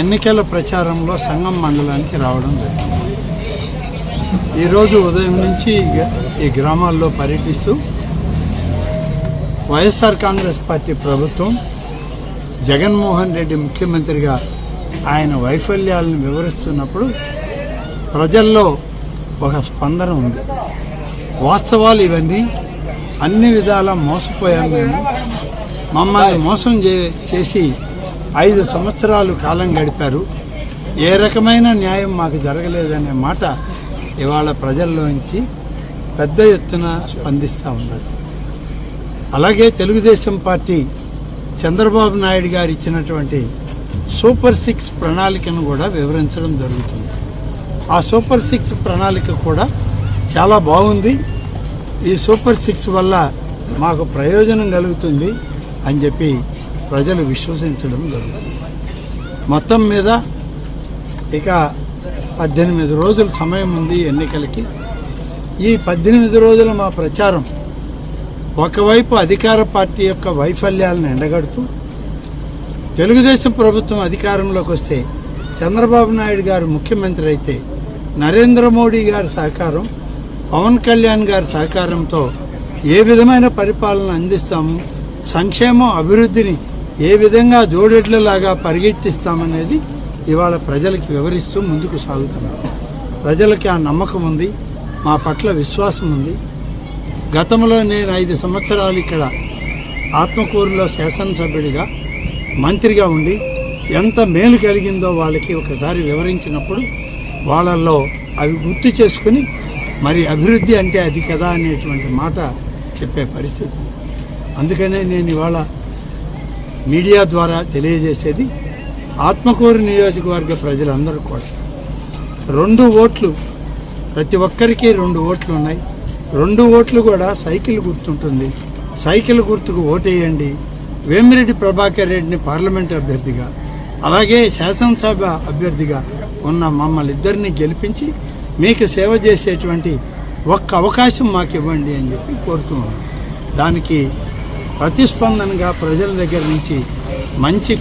ఎన్నికల ప్రచారంలో సంఘం మండలానికి రావడం జరిగింది. ఈరోజు ఉదయం నుంచి ఈ గ్రామాల్లో పర్యటిస్తూ వైఎస్ఆర్ కాంగ్రెస్ పార్టీ ప్రభుత్వం జగన్మోహన్ రెడ్డి ముఖ్యమంత్రిగా ఆయన వైఫల్యాలను వివరిస్తున్నప్పుడు ప్రజల్లో ఒక స్పందన ఉంది. వాస్తవాలు ఇవన్నీ అన్ని విధాలా మోసపోయాం మేము. మమ్మల్ని మోసం చే- చేసి ఐదు సంవత్సరాలు కాలం గడిపారు. ఏ రకమైన న్యాయం మాకు జరగలేదనే మాట ఇవాళ ప్రజల్లోంచి పెద్ద ఎత్తున స్పందిస్తూ ఉన్నది. అలాగే తెలుగుదేశం పార్టీ చంద్రబాబు నాయుడు గారు ఇచ్చినటువంటి సూపర్ సిక్స్ ప్రణాళికను కూడా వివరించడం జరుగుతుంది. ఆ సూపర్ సిక్స్ ప్రణాళిక కూడా చాలా బాగుంది. ఈ సూపర్ సిక్స్ వల్ల మాకు ప్రయోజనం కలుగుతుంది అని చెప్పి ప్రజలు విశ్వసించడం జరుగుతుంది. మొత్తం మీద ఇక పద్దెనిమిది రోజుల సమయం ఉంది ఎన్నికలకి. ఈ పద్దెనిమిది రోజుల మా ప్రచారం ఒకవైపు అధికార పార్టీ యొక్క వైఫల్యాలను ఎండగడుతూ తెలుగుదేశం ప్రభుత్వం అధికారంలోకి వస్తే చంద్రబాబు నాయుడు గారు ముఖ్యమంత్రి అయితే నరేంద్ర మోడీ గారి సహకారం పవన్ కళ్యాణ్ గారి సహకారంతో ఏ విధమైన పరిపాలన అందిస్తాము సంక్షేమం అభివృద్ధిని ఏ విధంగా జోడెడ్లలాగా పరిగెట్టిస్తామనేది ఇవాళ ప్రజలకు వివరిస్తూ ముందుకు సాగుతున్నాం. ప్రజలకి ఆ నమ్మకం ఉంది మా పట్ల విశ్వాసం ఉంది. గతంలో నేను ఐదు సంవత్సరాలు ఇక్కడ ఆత్మకూరులో శాసనసభ్యుడిగా మంత్రిగా ఉండి ఎంత మేలు కలిగిందో వాళ్ళకి ఒకసారి వివరించినప్పుడు వాళ్ళల్లో అవి గుర్తు చేసుకుని మరి అభివృద్ధి అంటే అది కదా అనేటువంటి మాట చెప్పే పరిస్థితి. అందుకనే నేను ఇవాళ మీడియా ద్వారా తెలియజేసేది ఆత్మకూరు నియోజకవర్గ ప్రజలందరూ కూడా. రెండు ఓట్లు ప్రతి ఒక్కరికి రెండు ఓట్లు ఉన్నాయి. రెండు ఓట్లు కూడా సైకిల్ గుర్తుంటుంది. సైకిల్ గుర్తుకు ఓటేయండి. వేమిరెడ్డి ప్రభాకర్ రెడ్డిని పార్లమెంట్ అభ్యర్థిగా అలాగే శాసనసభ అభ్యర్థిగా ఉన్న మమ్మల్ని ఇద్దరిని గెలిపించి మీకు సేవ చేసేటువంటి ఒక్క అవకాశం మాకు ఇవ్వండి అని చెప్పి కోరుతున్నాం. దానికి ప్రతిస్పందనగా ప్రజల దగ్గర నుంచి మంచి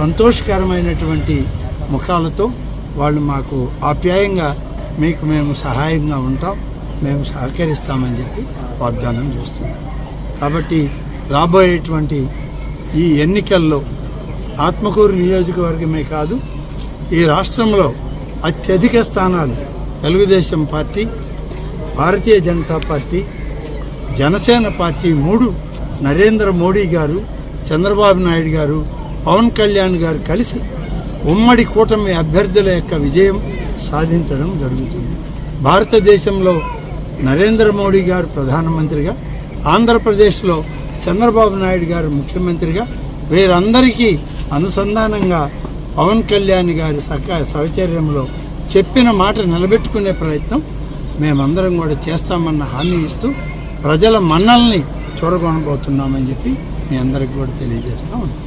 సంతోషకరమైనటువంటి ముఖాలతో వాళ్ళు మాకు ఆప్యాయంగా మీకు మేము సహాయంగా ఉంటాం మేము సహకరిస్తామని చెప్పి వాగ్దానం చేస్తున్నాం. కాబట్టి రాబోయేటువంటి ఈ ఎన్నికల్లో ఆత్మకూరు నియోజకవర్గమే కాదు ఈ రాష్ట్రంలో అత్యధిక స్థానాలు Telugu Desam party Bharatiya Janata party Janasena party మూడు నరేంద్ర మోడీ గారు చంద్రబాబు నాయుడు గారు పవన్ కళ్యాణ్ గారు కలిసి ఉమ్మడి కూటమి అభ్యర్థుల యొక్క విజయం సాధించడం జరుగుతుంది. భారతదేశంలో నరేంద్ర మోడీ గారు ప్రధానమంత్రిగా ఆంధ్రప్రదేశ్లో చంద్రబాబు నాయుడు గారు ముఖ్యమంత్రిగా వీరందరికీ అనుసంధానంగా పవన్ కళ్యాణ్ గారి సహ సహచర్యంలో చెప్పిన మాట నిలబెట్టుకునే ప్రయత్నం మేమందరం కూడా చేస్తామన్న హామీ ఇస్తూ ప్రజల మన్నల్ని చూడగొనబోతున్నామని చెప్పి మీ అందరికి కూడా తెలియజేస్తా ఉన్నాం.